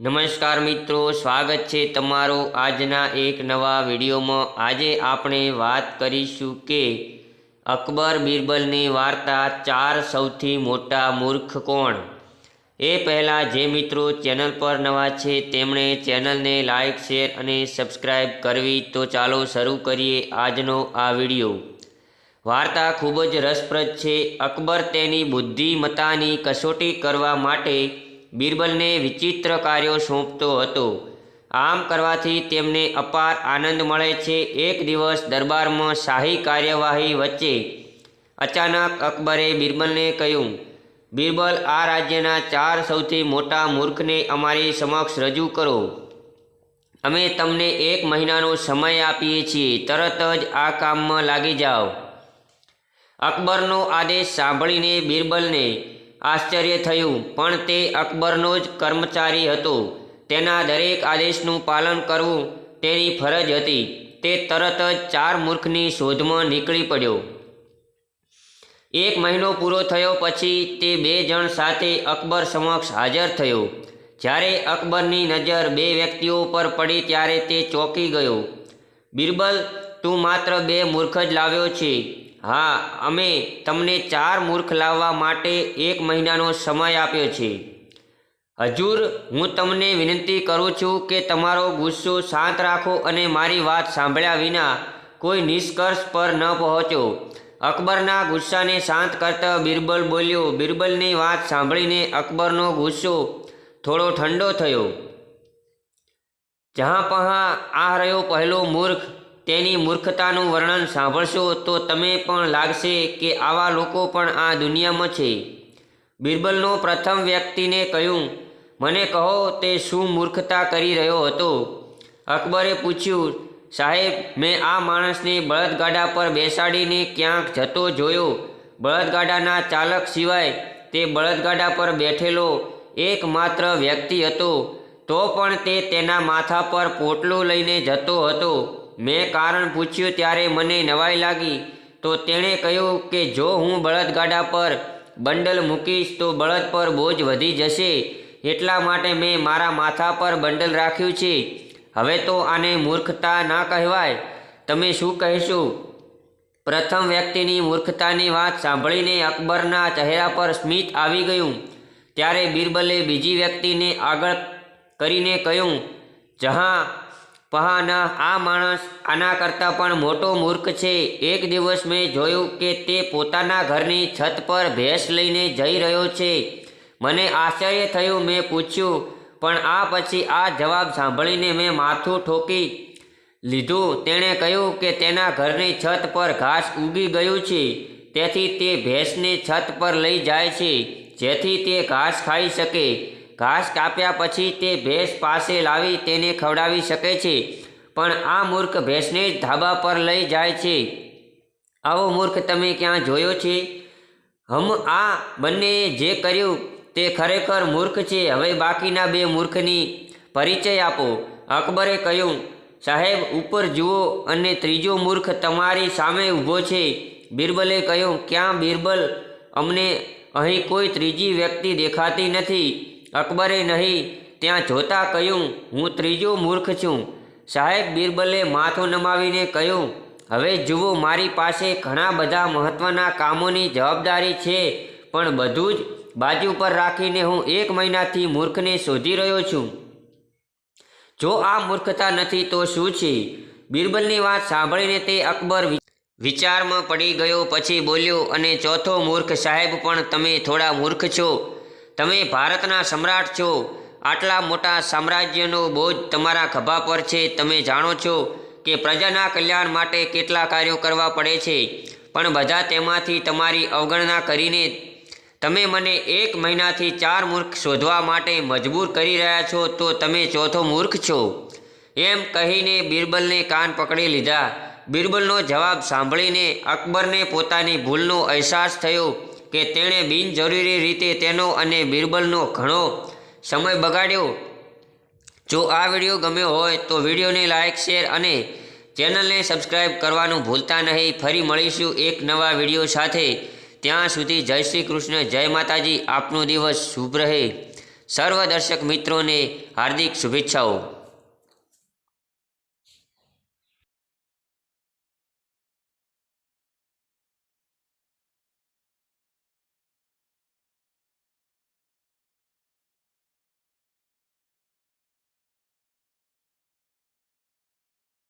નમસ્કાર મિત્રો, સ્વાગત છે તમારો આજના એક નવા વિડીયોમાં. આજે આપણે વાત કરીશું કે અકબર બિરબલની વાર્તા ચાર સૌથી મોટા મૂર્ખ કોણ? એ પહેલાં જે મિત્રો ચેનલ પર નવા છે, તેમણે ચેનલને લાઇક શેર અને સબસ્ક્રાઈબ કરવી તો ચાલો શરૂ કરીએ આજનો આ વીડિયો. વાર્તા ખૂબ જ રસપ્રદ છે. અકબર તેની બુદ્ધિમત્તાની કસોટી કરવા માટે બિરબલને વિચિત્ર કાર્યો સોંપતો હતો. આમ કરવાથી તેમને અપાર આનંદ મળે છે. એક દિવસ દરબારમાં શાહી કાર્યવાહી વચ્ચે અચાનક અકબરે બિરબલને કહ્યું, બિરબલ, આ રાજ્યના ચાર સૌથી મોટા મૂર્ખને અમારી સમક્ષ રજૂ કરો. અમે તમને એક મહિનાનો સમય આપીએ છીએ. તરત જ આ કામમાં લાગી જાઓ. અકબરનો આદેશ સાંભળીને બિરબલને આશ્ચર્ય થયું, પણ તે અકબરનો જ કર્મચારી હતો. તેના દરેક આદેશનું પાલન કરવું તેની ફરજ હતી. તે તરત જ ચાર મૂર્ખની શોધમાં નીકળી પડ્યો. એક મહિનો પૂરો થયો પછી તે બે જણ સાથે અકબર સમક્ષ હાજર થયો. જ્યારે અકબરની નજર બે વ્યક્તિઓ પર પડી ત્યારે તે ચોંકી ગયો. બિરબલ, તું માત્ર બે મૂર્ખ જ લાવ્યો છે. હા, અમે તમને ચાર મૂર્ખ લાવવા માટે એક મહિનાનો સમય આપ્યો છે. હજુર, હું તમને વિનંતી કરું છું કે તમારો ગુસ્સો શાંત રાખો અને મારી વાત સાંભળ્યા વિના કોઈ નિષ્કર્ષ પર ન પહોંચો. અકબરના ગુસ્સાને શાંત કરતા બિરબલ બોલ્યો, બિરબલની વાત સાંભળીને અકબરનો ગુસ્સો થોડો ઠંડો થયો. જહાં પહાં આ રહ્યો પહેલો મૂર્ખ તેની મૂર્ખતાનું વર્ણન સાંભળશો તો તમે પણ લાગશે કે આવા લોકો પણ આ દુનિયામાં છે. બિરબલનો પ્રથમ વ્યક્તિને કહ્યું, મને કહો તે શું મૂર્ખતા કરી રહ્યો હતો? અકબરે પૂછ્યું, સાહેબ, મેં આ માણસને બળદગાડા પર બેસાડીને ક્યાંક જતો જોયો. બળદગાડાના ચાલક સિવાય તે બળદગાડા પર બેઠેલો એકમાત્ર વ્યક્તિ હતો, તો પણ તે તેના માથા પર પોટલો લઈને જતો હતો. મેં કારણ પૂછ્યું ત્યારે મને નવાઈ લાગી. તો તેણે કહ્યું કે જો હું બળદગાડા પર બંડલ મૂકીશ તો બળદ પર બોજ વધી જશે. એટલા માટે મેં મારા માથા પર બંડલ રાખ્યું છે. હવે તો આને મૂર્ખતા ના કહેવાય. તમે શું કહેશો? પ્રથમ વ્યક્તિની મૂર્ખતાની વાત સાંભળીને અકબરના ચહેરા પર સ્મિત આવી ગયું. ત્યારે બિરબલે બીજી વ્યક્તિને આગળ કરીને કહ્યું, જહાં પહાના, આ માણસ આના કરતાં પણ મોટો મૂર્ખ છે. એક દિવસ મેં જોયું કે તે પોતાના ઘરની છત પર ભેંસ લઈને જઈ રહ્યો છે. મને આશ્ચર્ય થયું, મેં પૂછ્યું, પણ આ પછી આ જવાબ સાંભળીને મેં માથું ઠોકી લીધું. તેણે કહ્યું કે તેના ઘરની છત પર ઘાસ ઉગી ગયું છે. તેથી તે ભેંસને છત પર લઈ જાય છે, જેથી તે ઘાસ ખાઈ શકે. ઘાસ કાપ્યા પછી તે ભેંસ પાસે લાવી તેને ખવડાવી શકે છે, પણ આ મૂર્ખ ભેંસને જ ધાબા પર લઈ જાય છે. આવો મૂર્ખ તમે ક્યાં જોયો છે? હમ આ બંનેએ જે કર્યું તે ખરેખર મૂર્ખ છે. હવે બાકીના બે મૂર્ખની પરિચય આપો. અકબરે કહ્યું, સાહેબ, ઉપર જુઓ અને ત્રીજો મૂર્ખ તમારી સામે ઊભો છે. બિરબલે કહ્યું, ક્યાં બિરબલ? અમને અહીં કોઈ ત્રીજી વ્યક્તિ દેખાતી નથી. અકબરે નહીં, ત્યાં જોતા કહ્યું, હું ત્રીજો મૂર્ખ છું. સાહેબ બિરબલે માથું નમાવીને કહ્યું, હવે જુઓ, મારી પાસે ઘણા બધા મહત્ત્વના કામોની જવાબદારી છે, પણ બધું જ બાજુ પર રાખીને હું એક મહિનાથી મૂર્ખને શોધી રહ્યો છું. જો આ મૂર્ખતા નથી, તો શું છે? બિરબલની વાત સાંભળીને તે અકબર વિચારમાં પડી ગયો, પછી બોલ્યો, અને ચોથો મૂર્ખ સાહેબ પણ તમે થોડા મૂર્ખ છો. તમે ભારતના સમ્રાટ છો. આટલા મોટા સામ્રાજ્યનો બોજ તમારા ખભા પર છે. તમે જાણો છો કે પ્રજાના કલ્યાણ માટે કેટલા કાર્યો કરવા પડે છે. પણ બધા તેમાંથી તમારી અવગણના કરીને તમે મને એક મહિનાથી ચાર મૂર્ખ શોધવા માટે મજબૂર કરી રહ્યા છો, તો તમે ચોથો મૂર્ખ છો. એમ કહીને બિરબલને કાન પકડી લીધા. બિરબલનો જવાબ સાંભળીને અકબરને પોતાની ભૂલનો અહેસાસ થયો. કે તેણે બિનજરૂરી રીતે તેનો અને બિરબલનો ઘણો સમય બગાડ્યો. જો આ વીડિયો ગમ્યો હોય તો વિડીયોને લાઇક શેર અને ચેનલને સબસ્ક્રાઈબ કરવાનું ભૂલતા નહીં. ફરી મળીશું એક નવા વીડિયો સાથે. ત્યાં સુધી જય શ્રી કૃષ્ણ, જય માતાજી. આપનો દિવસ શુભ રહે. સર્વ દર્શક મિત્રોને હાર્દિક શુભેચ્છાઓ.